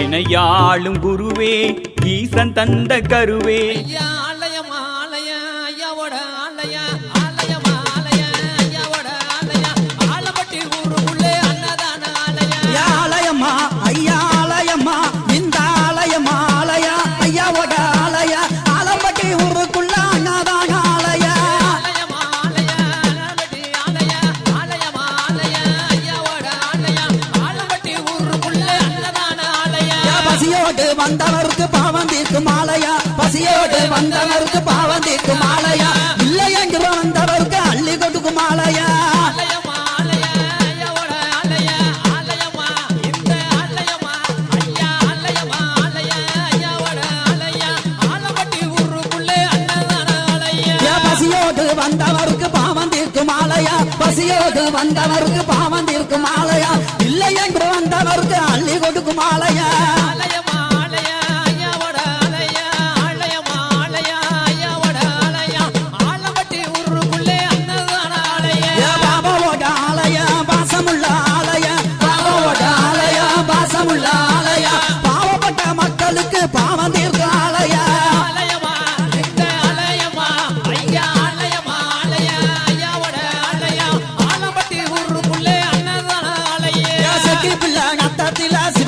எனையாளும் குருவே ஈசன் தந்த கருவே. வந்தவருக்கு பாவம் தீர்க்கும் மாலையா பசியோடு வந்தவருக்கு பாவம் தீர்க்கும் மாலையா இல்லை என்று வந்தவருக்கு அள்ளி கொடுக்கும் மாலையா வந்தவருக்கு பாவம் தீர்க்கும் ஆலயா? பசியோடு வந்தவருக்கு பாவம் தீர்க்கும் ஆலயா? இல்லை என்று வந்தவருக்கு அள்ளி கொடுக்கும் ஆலயா?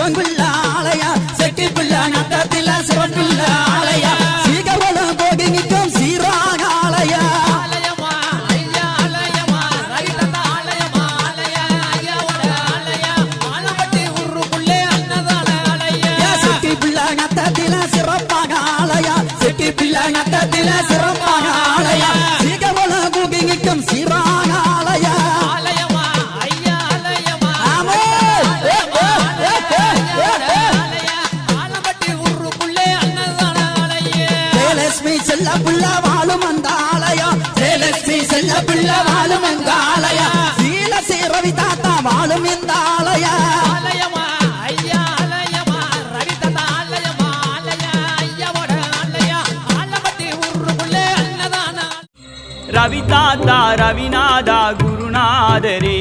நத்தத்தில சிவன் செட்டி பிள்ளை நத்தத்தில சிவன் பிள்ளை ஆலய கோடி நிற்கும் சீராக ஆலய. செட்டி பிள்ளை சிறப்பாக ஆலய செட்டி பிள்ளை நத்தத்தில சிறப்பாக ஜெயலட்சுமி செல்ல பிள்ள வாழும் அந்த ஆலயம் ஜெயலட்சுமி செல்ல பிள்ள வாழும் அந்த ஆலயம் சீல சீரவி தாத்தா வாழும் இந்த ஆலயம் ரவி தாத்தா ரவிநாதா குருநாதரே.